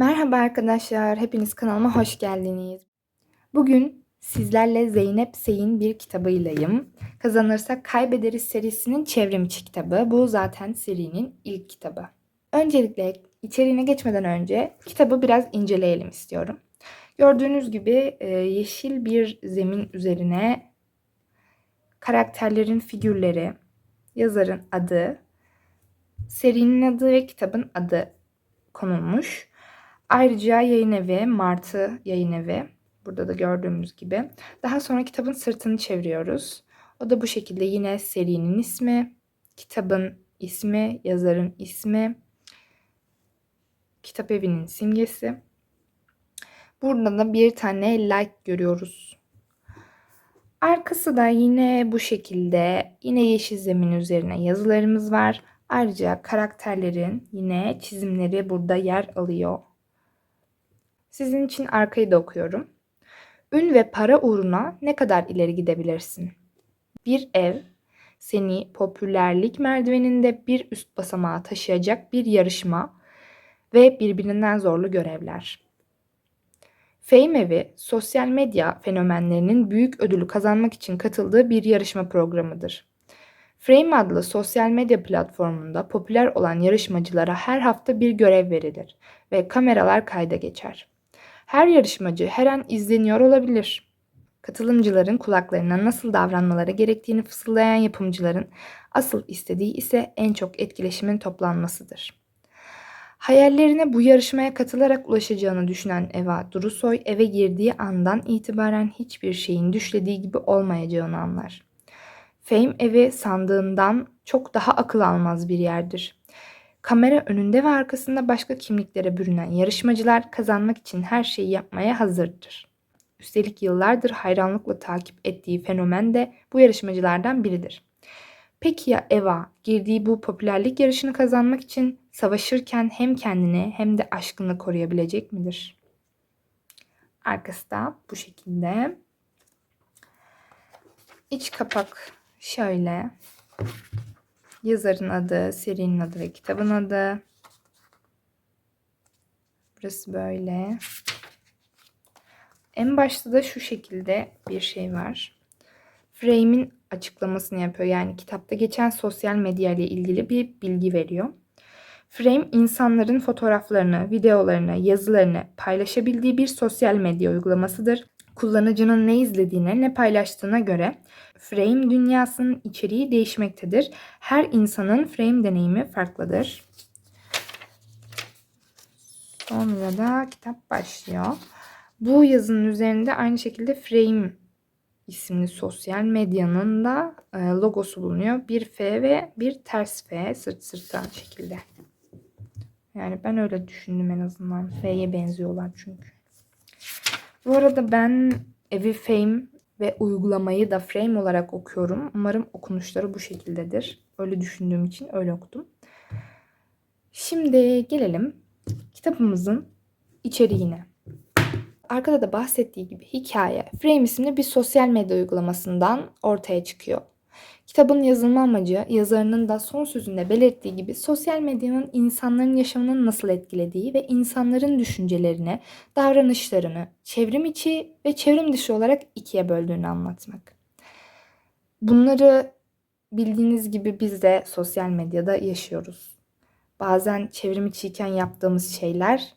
Merhaba arkadaşlar, hepiniz kanalıma hoş geldiniz. Bugün sizlerle Zeynep Sey'in bir kitabıylayım. Kazanırsak Kaybederiz serisinin çevrimiçi kitabı. Bu zaten serinin ilk kitabı. Öncelikle içeriğine geçmeden önce kitabı biraz inceleyelim istiyorum. Gördüğünüz gibi e, yeşil bir zemin üzerine karakterlerin figürleri, yazarın adı, serinin adı ve kitabın adı konulmuş. Ayrıca yayın evi, Martı yayın evi. Burada da gördüğümüz gibi. Daha sonra kitabın sırtını çeviriyoruz. O da bu şekilde yine serinin ismi, kitabın ismi, yazarın ismi, kitap evinin simgesi. Burada da bir tane like görüyoruz. Arkası da yine bu şekilde yine yeşil zemin üzerine yazılarımız var. Ayrıca karakterlerin yine çizimleri burada yer alıyor. Sizin için arkayı da okuyorum. Ün ve para uğruna ne kadar ileri gidebilirsin? Bir ev seni popülerlik merdiveninde bir üst basamağa taşıyacak bir yarışma ve birbirinden zorlu görevler. Fame Evi, sosyal medya fenomenlerinin büyük ödülü kazanmak için katıldığı bir yarışma programıdır. Frame adlı sosyal medya platformunda popüler olan yarışmacılara her hafta bir görev verilir ve kameralar kayda geçer. Her yarışmacı her an izleniyor olabilir. Katılımcıların kulaklarına nasıl davranmaları gerektiğini fısıldayan yapımcıların asıl istediği ise en çok etkileşimin toplanmasıdır. Hayallerine bu yarışmaya katılarak ulaşacağını düşünen Eva Durusoy eve girdiği andan itibaren hiçbir şeyin düşlediği gibi olmayacağını anlar. Fame evi sandığından çok daha akıl almaz bir yerdir. Kamera önünde ve arkasında başka kimliklere bürünen yarışmacılar kazanmak için her şeyi yapmaya hazırdır. Üstelik yıllardır hayranlıkla takip ettiği fenomen de bu yarışmacılardan biridir. Peki ya Eva girdiği bu popülerlik yarışını kazanmak için savaşırken hem kendini hem de aşkını koruyabilecek midir? Arkası da bu şekilde. İç kapak şöyle. Yazarın adı, serinin adı ve kitabın adı. Burası böyle. En başta da şu şekilde bir şey var. Frame'in açıklamasını yapıyor. Yani kitapta geçen sosyal medya ile ilgili bir bilgi veriyor. Frame insanların fotoğraflarını, videolarını, yazılarını paylaşabildiği bir sosyal medya uygulamasıdır. Kullanıcının ne izlediğine, ne paylaştığına göre frame dünyasının içeriği değişmektedir. Her insanın frame deneyimi farklıdır. Sonra da kitap başlıyor. Bu yazının üzerinde aynı şekilde frame isimli sosyal medyanın da e, logosu bulunuyor. Bir F ve bir ters F sırt sırta şekilde. Yani ben öyle düşündüm en azından. F'ye benziyorlar çünkü. Bu arada ben evi Fame ve uygulamayı da Frame olarak okuyorum. Umarım okunuşları bu şekildedir. Öyle düşündüğüm için öyle okudum. Şimdi gelelim kitabımızın içeriğine. Arkada da bahsettiği gibi hikaye Frame isimli bir sosyal medya uygulamasından ortaya çıkıyor. Kitabın yazılma amacı yazarının da son sözünde belirttiği gibi sosyal medyanın insanların yaşamını nasıl etkilediği ve insanların düşüncelerini, davranışlarını çevrim içi ve çevrim dışı olarak ikiye böldüğünü anlatmak. Bunları bildiğiniz gibi biz de sosyal medyada yaşıyoruz. Bazen çevrim içiyken yaptığımız şeyler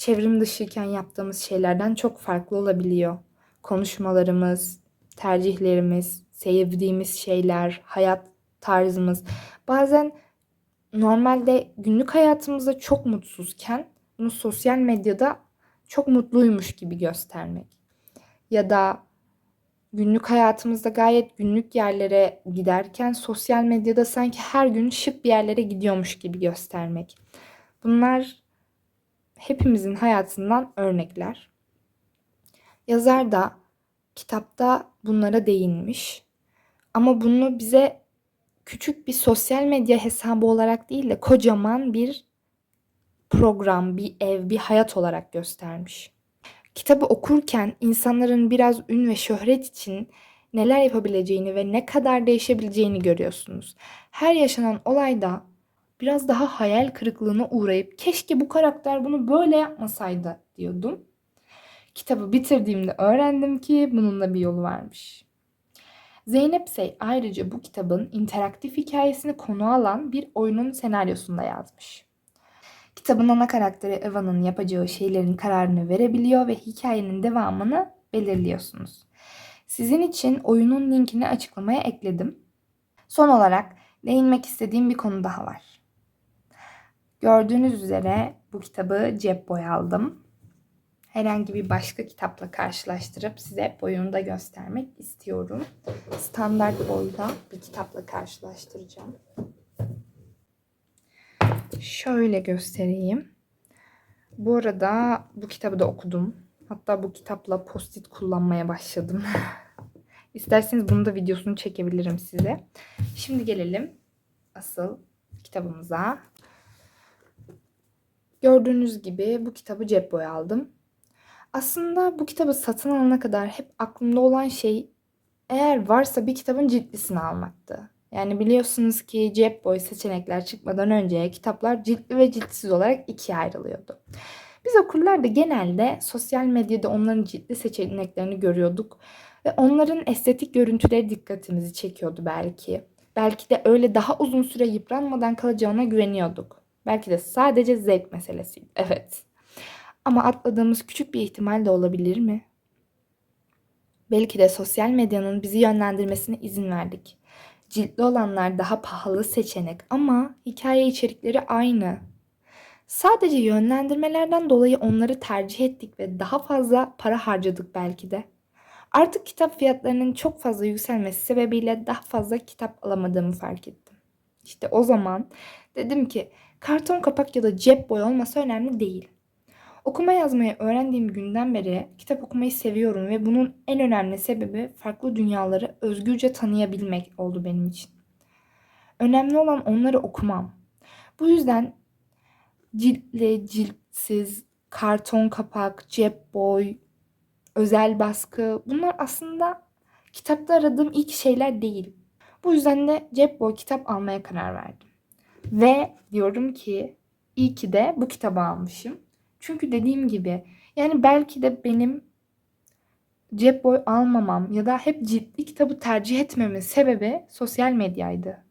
çevrim dışıyken yaptığımız şeylerden çok farklı olabiliyor. Konuşmalarımız, tercihlerimiz, sevdiğimiz şeyler, hayat tarzımız. Bazen normalde günlük hayatımızda çok mutsuzken bunu sosyal medyada çok mutluymuş gibi göstermek. Ya da günlük hayatımızda gayet günlük yerlere giderken sosyal medyada sanki her gün şık bir yerlere gidiyormuş gibi göstermek. Bunlar hepimizin hayatından örnekler. Yazar da kitapta bunlara değinmiş. Ama bunu bize küçük bir sosyal medya hesabı olarak değil de kocaman bir program, bir ev, bir hayat olarak göstermiş. Kitabı okurken insanların biraz ün ve şöhret için neler yapabileceğini ve ne kadar değişebileceğini görüyorsunuz. Her yaşanan olayda biraz daha hayal kırıklığına uğrayıp keşke bu karakter bunu böyle yapmasaydı diyordum. Kitabı bitirdiğimde öğrendim ki bunun da bir yolu varmış. Zeynep Sey ayrıca bu kitabın interaktif hikayesini konu alan bir oyunun senaryosunda yazmış. Kitabın ana karakteri Eva'nın yapacağı şeylerin kararını verebiliyor ve hikayenin devamını belirliyorsunuz. Sizin için oyunun linkini açıklamaya ekledim. Son olarak değinmek istediğim bir konu daha var. Gördüğünüz üzere bu kitabı cep boy aldım. Herhangi bir başka kitapla karşılaştırıp size boyunu da göstermek istiyorum. Standart boyda bir kitapla karşılaştıracağım. Şöyle göstereyim. Bu arada bu kitabı da okudum. Hatta bu kitapla post-it kullanmaya başladım. İsterseniz bunu da videosunu çekebilirim size. Şimdi gelelim asıl kitabımıza. Gördüğünüz gibi bu kitabı cep boy aldım. Aslında bu kitabı satın alana kadar hep aklımda olan şey eğer varsa bir kitabın ciltlisini almaktı. Yani biliyorsunuz ki cep boy seçenekler çıkmadan önce kitaplar ciltli ve ciltsiz olarak ikiye ayrılıyordu. Biz okurlar da genelde sosyal medyada onların ciltli seçeneklerini görüyorduk ve onların estetik görüntüleri dikkatimizi çekiyordu belki. Belki de öyle daha uzun süre yıpranmadan kalacağına güveniyorduk. Belki de sadece zevk meselesiydi. Evet. Ama atladığımız küçük bir ihtimal de olabilir mi? Belki de sosyal medyanın bizi yönlendirmesine izin verdik. Ciltli olanlar daha pahalı seçenek ama hikaye içerikleri aynı. Sadece yönlendirmelerden dolayı onları tercih ettik ve daha fazla para harcadık belki de. Artık kitap fiyatlarının çok fazla yükselmesi sebebiyle daha fazla kitap alamadığımı fark ettim. İşte o zaman dedim ki karton kapak ya da cep boy olması önemli değil. Okuma yazmayı öğrendiğim günden beri kitap okumayı seviyorum ve bunun en önemli sebebi farklı dünyaları özgürce tanıyabilmek oldu benim için. Önemli olan onları okumam. Bu yüzden ciltli, ciltsiz, karton kapak, cep boy, özel baskı bunlar aslında kitapta aradığım ilk şeyler değil. Bu yüzden de cep boy kitap almaya karar verdim. Ve diyorum ki iyi ki de bu kitabı almışım. Çünkü dediğim gibi yani belki de benim cep boy almamam ya da hep ciltli kitabı tercih etmemin sebebi sosyal medyaydı.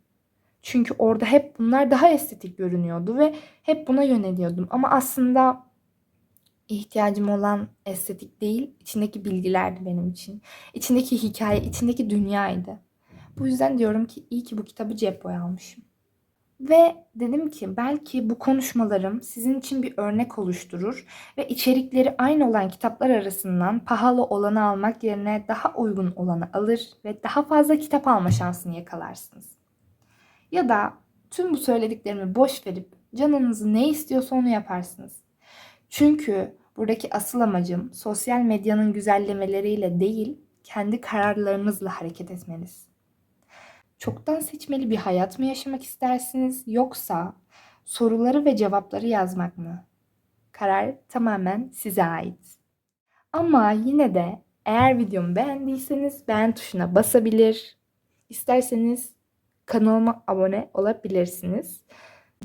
Çünkü orada hep bunlar daha estetik görünüyordu ve hep buna yöneliyordum. Ama aslında ihtiyacım olan estetik değil, içindeki bilgilerdi benim için. İçindeki hikaye, içindeki dünyaydı. Bu yüzden diyorum ki iyi ki bu kitabı cep boy almışım. Ve dedim ki belki bu konuşmalarım sizin için bir örnek oluşturur ve içerikleri aynı olan kitaplar arasından pahalı olanı almak yerine daha uygun olanı alır ve daha fazla kitap alma şansını yakalarsınız. Ya da tüm bu söylediklerimi boş verip canınızı ne istiyorsa onu yaparsınız. Çünkü buradaki asıl amacım sosyal medyanın güzellemeleriyle değil, kendi kararlarınızla hareket etmeniz. Çoktan seçmeli bir hayat mı yaşamak istersiniz yoksa soruları ve cevapları yazmak mı? Karar tamamen size ait. Ama yine de eğer videomu beğendiyseniz beğen tuşuna basabilir. İsterseniz kanalıma abone olabilirsiniz.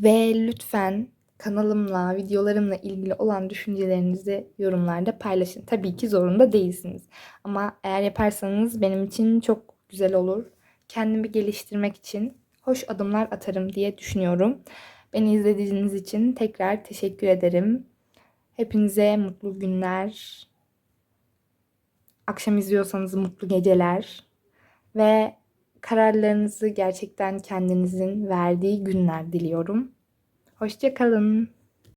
Ve lütfen kanalımla, videolarımla ilgili olan düşüncelerinizi yorumlarda paylaşın. Tabii ki zorunda değilsiniz. Ama eğer yaparsanız benim için çok güzel olur kendimi geliştirmek için hoş adımlar atarım diye düşünüyorum. Beni izlediğiniz için tekrar teşekkür ederim. Hepinize mutlu günler. Akşam izliyorsanız mutlu geceler. Ve kararlarınızı gerçekten kendinizin verdiği günler diliyorum. Hoşçakalın.